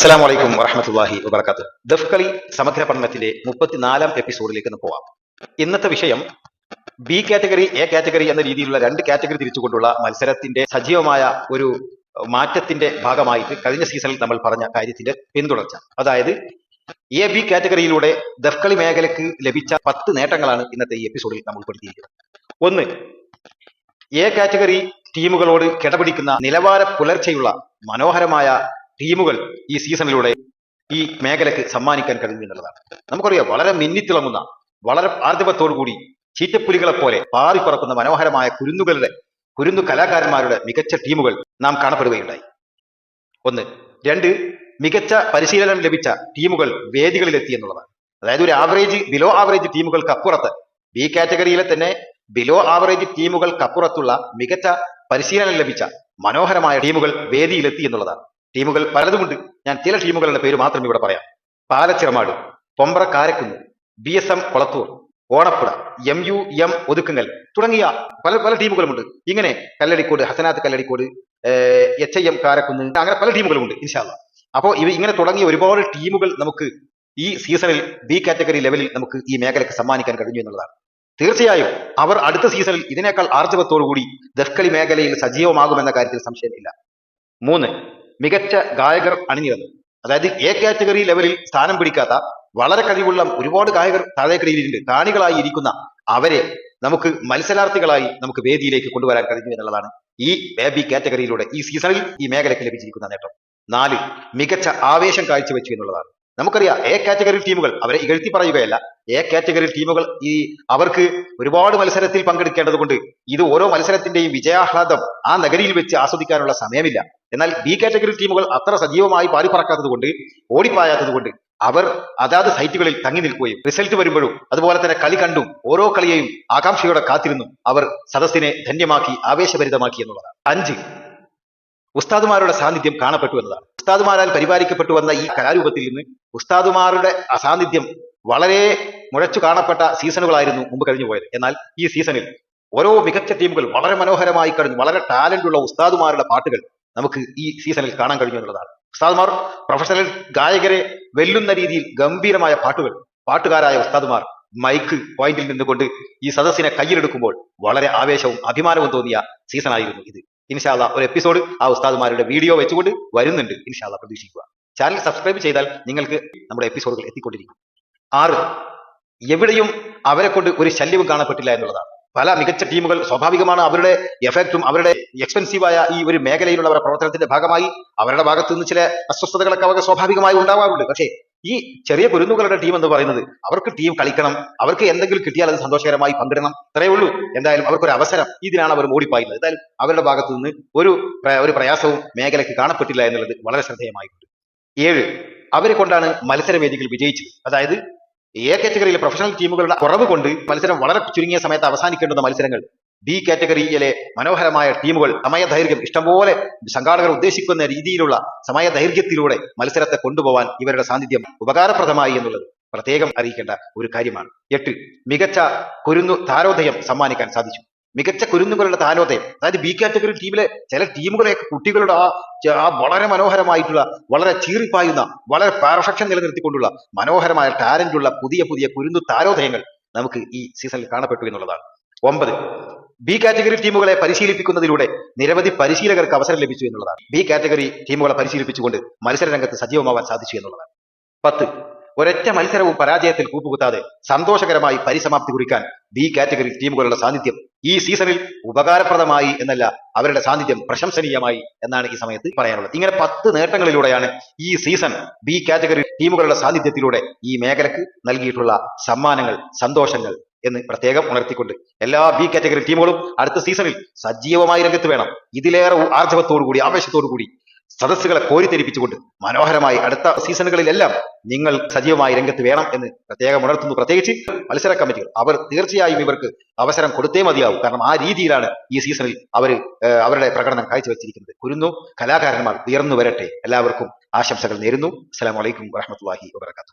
അസ്സലാമു വലൈക്കും വറഹമത്തല്ലാഹി വബർക്കാത്തു ദഫ്കളി സമഗ്ര പഠനത്തിന്റെ മുപ്പത്തിനാലാം എപ്പിസോഡിലേക്ക് പോവാം. ഇന്നത്തെ വിഷയം ബി കാറ്റഗറി എ കാറ്റഗറി എന്ന രീതിയിലുള്ള രണ്ട് കാറ്റഗറി തിരിച്ചുകൊണ്ടുള്ള മത്സരത്തിന്റെ സജീവമായ ഒരു മാറ്റത്തിന്റെ ഭാഗമായിട്ട് കഴിഞ്ഞ സീസണിൽ നമ്മൾ പറഞ്ഞ കാര്യത്തിന്റെ പിന്തുടർച്ച. അതായത് എ ബി കാറ്റഗറിയിലൂടെ ദഫ്കളി മേഖലയ്ക്ക് ലഭിച്ച പത്ത് നേട്ടങ്ങളാണ് ഇന്നത്തെ ഈ എപ്പിസോഡിൽ നമ്മൾ ഉൾപ്പെടുത്തിയിരിക്കുന്നത്. ഒന്ന് എ കാറ്റഗറി ടീമുകളോട് കിടപിടിക്കുന്ന നിലവാര പുലർച്ചയുള്ള മനോഹരമായ ടീമുകൾ ഈ സീസണിലൂടെ ഈ മേഖലയ്ക്ക് സമ്മാനിക്കാൻ കഴിഞ്ഞു എന്നുള്ളതാണ്. നമുക്കറിയാം വളരെ മിന്നിത്തിളങ്ങുന്ന വളരെ ആർജവത്തോടു കൂടി ചീറ്റപ്പുലികളെ പോലെ പാറിപ്പറക്കുന്ന മനോഹരമായ കുരുന്നുകളുടെ കുരുന്നു കലാകാരന്മാരുടെ മികച്ച ടീമുകൾ നാം കാണപ്പെടുകയുണ്ടായി. ഒന്ന്. രണ്ട്. മികച്ച പരിശീലനം ലഭിച്ച ടീമുകൾ വേദികളിലെത്തി എന്നുള്ളതാണ്. അതായത് ഒരു ആവറേജ് ബിലോ ആവറേജ് ടീമുകൾക്ക് അപ്പുറത്ത് ബി കാറ്റഗറിയിലെ തന്നെ ബിലോ ആവറേജ് ടീമുകൾക്കപ്പുറത്തുള്ള മികച്ച പരിശീലനം ലഭിച്ച മനോഹരമായ ടീമുകൾ വേദിയിലെത്തി എന്നുള്ളതാണ്. ടീമുകൾ പലതുമുണ്ട്. ഞാൻ ചില ടീമുകളുടെ പേര് മാത്രം ഇവിടെ പറയാം. Palachiramad Pombra Karakkunnu B S M Kolathur Onappuzha M U M Othukkungal തുടങ്ങിയ പല പല ടീമുകളുമുണ്ട്. ഇങ്ങനെ Kalladikode Hasanath Kalladikode H I M Karakkunnu അങ്ങനെ പല ടീമുകളുമുണ്ട് ഇൻഷാല്ല അപ്പോൾ ഇവ ഇങ്ങനെ തുടങ്ങിയ ഒരുപാട് ടീമുകൾ നമുക്ക് ഈ സീസണിൽ ബി കാറ്റഗറി ലെവലിൽ നമുക്ക് ഈ മേഖലയ്ക്ക് സമ്മാനിക്കാൻ കഴിഞ്ഞു എന്നുള്ളതാണ്. തീർച്ചയായും അവർ അടുത്ത സീസണിൽ ഇതിനേക്കാൾ ആർജവത്തോടുകൂടി ദഫ്കളി മേഖലയിൽ സജീവമാകുമെന്ന കാര്യത്തിൽ സംശയമില്ല. മൂന്ന് മികച്ച ഗായകർ അണിനിരന്നു അതായത് എ കാറ്റഗറി ലെവലിൽ സ്ഥാനം പിടിക്കാത്ത വളരെ കഴിവുള്ള ഒരുപാട് ഗായകർ താഴേക്കടിയിലുണ്ട് കാണികളായി ഇരിക്കുന്ന അവരെ നമുക്ക് മത്സരാർത്ഥികളായി നമുക്ക് വേദിയിലേക്ക് കൊണ്ടുവരാൻ കഴിഞ്ഞു എന്നുള്ളതാണ് ഈ എ ബി കാറ്റഗറിയിലൂടെ ഈ സീസണിൽ ഈ മേഖലയ്ക്ക് ലഭിച്ചിരിക്കുന്ന നേട്ടം. നാല് മികച്ച ആവേശം കാഴ്ചവെച്ചു എന്നുള്ളതാണ്. നമുക്കറിയാം എ കാറ്റഗറി ടീമുകൾ അവരെ ഇകഴ്ത്തി പറയുകയല്ല. എ കാറ്റഗറി ടീമുകൾ ഈ അവർക്ക് ഒരുപാട് മത്സരത്തിൽ പങ്കെടുക്കേണ്ടതുകൊണ്ട് ഇത് ഓരോ മത്സരത്തിന്റെയും വിജയാഹ്ലാദം ആ നഗരിയിൽ വെച്ച് ആസ്വദിക്കാനുള്ള സമയമില്ല. എന്നാൽ ബി കാറ്റഗറി ടീമുകൾ അത്ര സജീവമായി പാറിപ്പറക്കാത്തത് കൊണ്ട് ഓടിപ്പായാത്തത് കൊണ്ട് അവർ അതാത് സൈറ്റുകളിൽ തങ്ങി നിൽക്കുകയും റിസൾട്ട് വരുമ്പോഴും അതുപോലെ തന്നെ കളി കണ്ടും ഓരോ കളിയെയും ആകാംക്ഷയോടെ കാത്തിരുന്നു അവർ സദസ്സിനെ ധന്യമാക്കി ആവേശഭരിതമാക്കി എന്നുള്ളതാണ്. അഞ്ച് ഉസ്താദുമാരുടെ സാന്നിധ്യം കാണപ്പെട്ടു എന്നതാണ്. ഉസ്താദുമാരാൽ പരിപാലിക്കപ്പെട്ടു വന്ന ഈ കലാരൂപത്തിൽ നിന്ന് ഉസ്താദുമാരുടെ അസാന്നിധ്യം വളരെ മുഴച്ചു കാണപ്പെട്ട സീസണുകളായിരുന്നു മുമ്പ് കഴിഞ്ഞു പോയത്. എന്നാൽ ഈ സീസണിൽ ഓരോ മികച്ച ടീമുകൾ വളരെ മനോഹരമായി കഴിഞ്ഞു വളരെ ടാലന്റ് ഉള്ള ഉസ്താദുമാരുടെ പാട്ടുകൾ നമുക്ക് ഈ സീസണിൽ കാണാൻ കഴിഞ്ഞു എന്നുള്ളതാണ്. ഉസ്താദുമാർ പ്രൊഫഷണൽ ഗായകരെ വെല്ലുന്ന രീതിയിൽ ഗംഭീരമായ പാട്ടുകൾ പാട്ടുകാരായ ഉസ്താദുമാർ മൈക്ക് പോയിന്റിൽ നിന്നുകൊണ്ട് ഈ സദസ്സിനെ കയ്യിലെടുക്കുമ്പോൾ വളരെ ആവേശവും അഭിമാനവും തോന്നിയ സീസണായിരുന്നു ഇത്. ഇൻഷാല്ല ഒരു എപ്പിസോഡ് ആ ഉസ്താദുമാരുടെ വീഡിയോ വെച്ചുകൊണ്ട് വരുന്നുണ്ട് ഇൻഷാല്ല പ്രതീക്ഷിക്കുക. ചാനൽ സബ്സ്ക്രൈബ് ചെയ്താൽ നിങ്ങൾക്ക് നമ്മുടെ എപ്പിസോഡുകൾ എത്തിക്കൊണ്ടിരിക്കും. ആറ് എവിടെയും അവരെ കൊണ്ട് ഒരു ശല്യവും കാണപ്പെട്ടില്ല എന്നുള്ളതാണ്. പല മികച്ച ടീമുകൾ സ്വാഭാവികമാണ് അവരുടെ എഫക്റ്റും അവരുടെ എക്സ്പെൻസീവായ ഈ ഒരു മേഖലയിലുള്ള അവരുടെ പ്രവർത്തനത്തിന്റെ ഭാഗമായി അവരുടെ ഭാഗത്ത് നിന്ന് ചില അസ്വസ്ഥതകളൊക്കെ അവർക്ക് സ്വാഭാവികമായി ഉണ്ടാവാറുണ്ട്. പക്ഷേ ഈ ചെറിയ കുരുന്നുകളുടെ ടീം എന്ന് പറയുന്നത് അവർക്ക് ടീം കളിക്കണം. അവർക്ക് എന്തെങ്കിലും കിട്ടിയാൽ അത് സന്തോഷകരമായി പങ്കിടണം. ഇത്രയേ ഉള്ളൂ. എന്തായാലും അവർക്കൊരു അവസരം. ഇതിനാണ് അവർ മൂടിപ്പായുന്നത് എന്തായാലും അവരുടെ ഭാഗത്തു നിന്ന് ഒരു ഒരു പ്രയാസവും മേഖലയ്ക്ക് കാണപ്പെട്ടില്ല എന്നുള്ളത് വളരെ ശ്രദ്ധേയമായിട്ടുണ്ട്. ഏഴ് അവരെ കൊണ്ടാണ് മത്സരവേദികൾ വിജയിച്ചത്. അതായത് എ കാറ്റഗറിയിലെ പ്രൊഫഷണൽ ടീമുകളുടെ കുറവ് കൊണ്ട് മത്സരം വളരെ ചുരുങ്ങിയ സമയത്ത് അവസാനിക്കേണ്ടുന്ന മത്സരങ്ങൾ ബി കാറ്റഗറിയിലെ മനോഹരമായ ടീമുകൾ സമയദൈർഘ്യം ഇഷ്ടംപോലെ സംഘാടകർ ഉദ്ദേശിക്കുന്ന രീതിയിലുള്ള സമയദൈർഘ്യത്തിലൂടെ മത്സരത്തെ കൊണ്ടുപോകാൻ ഇവരുടെ സാന്നിധ്യം ഉപകാരപ്രദമായി എന്നുള്ളത് പ്രത്യേകം അറിയിക്കേണ്ട ഒരു കാര്യമാണ്. എട്ട് മികച്ച കുരുന്നു താരോദയം സമ്മാനിക്കാൻ സാധിച്ചു. മികച്ച കുരുന്നുകളുടെ താരോദയം അതായത് ബി കാറ്റഗറി ടീമിലെ ചില ടീമുകളെയൊക്കെ കുട്ടികളുടെ ആ ആ വളരെ മനോഹരമായിട്ടുള്ള വളരെ ചീറിപ്പായുന്ന വളരെ പെർഫെക്ഷൻ നിലനിർത്തിക്കൊണ്ടുള്ള മനോഹരമായ ടാലന്റ് ഉള്ള പുതിയ പുതിയ കുരുന്നു താരോദയങ്ങൾ നമുക്ക് ഈ സീസണിൽ കാണപ്പെട്ടു എന്നുള്ളതാണ്. ഒമ്പത് ബി കാറ്റഗറി ടീമുകളെ പരിശീലിപ്പിക്കുന്നതിലൂടെ നിരവധി പരിശീലകർക്ക് അവസരം ലഭിച്ചു എന്നുള്ളതാണ്. ബി കാറ്റഗറി ടീമുകളെ പരിശീലിപ്പിച്ചുകൊണ്ട് മത്സര രംഗത്ത് സജീവമാവാൻ സാധിച്ചു എന്നുള്ളതാണ്. പത്ത്. ഒരൊറ്റ മത്സരവും പരാജയത്തിൽ കൂപ്പുകുത്താതെ സന്തോഷകരമായി പരിസമാപ്തി കുറിക്കാൻ ബി കാറ്റഗറി ടീമുകളുടെ സാന്നിധ്യം ഈ സീസണിൽ ഉപകാരപ്രദമായി എന്നല്ല അവരുടെ സാന്നിധ്യം പ്രശംസനീയമായി എന്നാണ് ഈ സമയത്ത് പറയാനുള്ളത്. ഇങ്ങനെ പത്ത് നേട്ടങ്ങളിലൂടെയാണ് ഈ സീസൺ ബി കാറ്റഗറി ടീമുകളുടെ സാന്നിധ്യത്തിലൂടെ ഈ മേഖലക്ക് നൽകിയിട്ടുള്ള സമ്മാനങ്ങൾ സന്തോഷങ്ങൾ എന്ന് പ്രത്യേകം ഉണർത്തിക്കൊണ്ട് എല്ലാ ബി കാറ്റഗറി ടീമുകളും അടുത്ത സീസണിൽ സജീവമായി രംഗത്ത് വേണം. ഇതിലേറെ ആർജവത്തോടുകൂടി ആവേശത്തോടുകൂടി സദസ്സുകളെ കോരിത്തെരിപ്പിച്ചുകൊണ്ട് മനോഹരമായി അടുത്ത സീസണുകളിലെല്ലാം നിങ്ങൾ സജീവമായി രംഗത്ത് വേണം എന്ന് പ്രത്യേകം ഉണർത്തുന്നു. പ്രത്യേകിച്ച് മത്സര കമ്മിറ്റികൾ. അവർ തീർച്ചയായും ഇവർക്ക് അവസരം കൊടുത്തേ മതിയാവും. കാരണം ആ രീതിയിലാണ് ഈ സീസണിൽ അവർ അവരുടെ പ്രകടനം കാഴ്ചവെച്ചിരിക്കുന്നത്. കുരുന്നു കലാകാരന്മാർ ഉയർന്നു വരട്ടെ. എല്ലാവർക്കും ആശംസകൾ നേരുന്നു. അസ്സലാമലൈക്കും വറഹമത്തല്ലാഹി വാബർക്കാത്തു